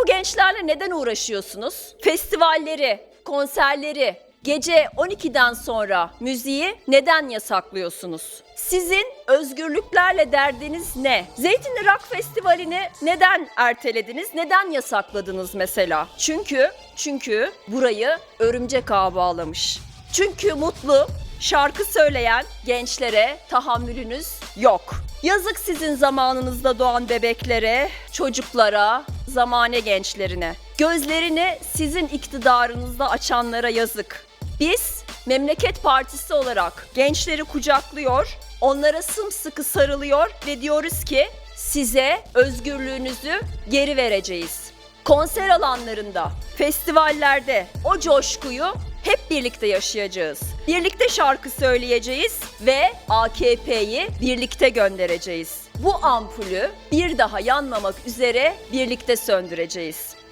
bu gençlerle neden uğraşıyorsunuz? Festivalleri, konserleri, gece 12'den sonra müziği neden yasaklıyorsunuz? Sizin özgürlüklerle derdiniz ne? Zeytinli Rock Festivali'ni neden ertelediniz? Neden yasakladınız mesela? Çünkü çünkü burayı örümcek ağı bağlamış. Çünkü mutlu, şarkı söyleyen gençlere tahammülünüz yok. Yazık sizin zamanınızda doğan bebeklere, çocuklara, zamane gençlerine. Gözlerini sizin iktidarınızda açanlara yazık. Biz Memleket Partisi olarak gençleri kucaklıyor, onlara sımsıkı sarılıyor ve diyoruz ki size özgürlüğünüzü geri vereceğiz. Konser alanlarında, festivallerde o coşkuyu hep birlikte yaşayacağız. Birlikte şarkı söyleyeceğiz ve AKP'yi birlikte göndereceğiz. Bu ampulü bir daha yanmamak üzere birlikte söndüreceğiz.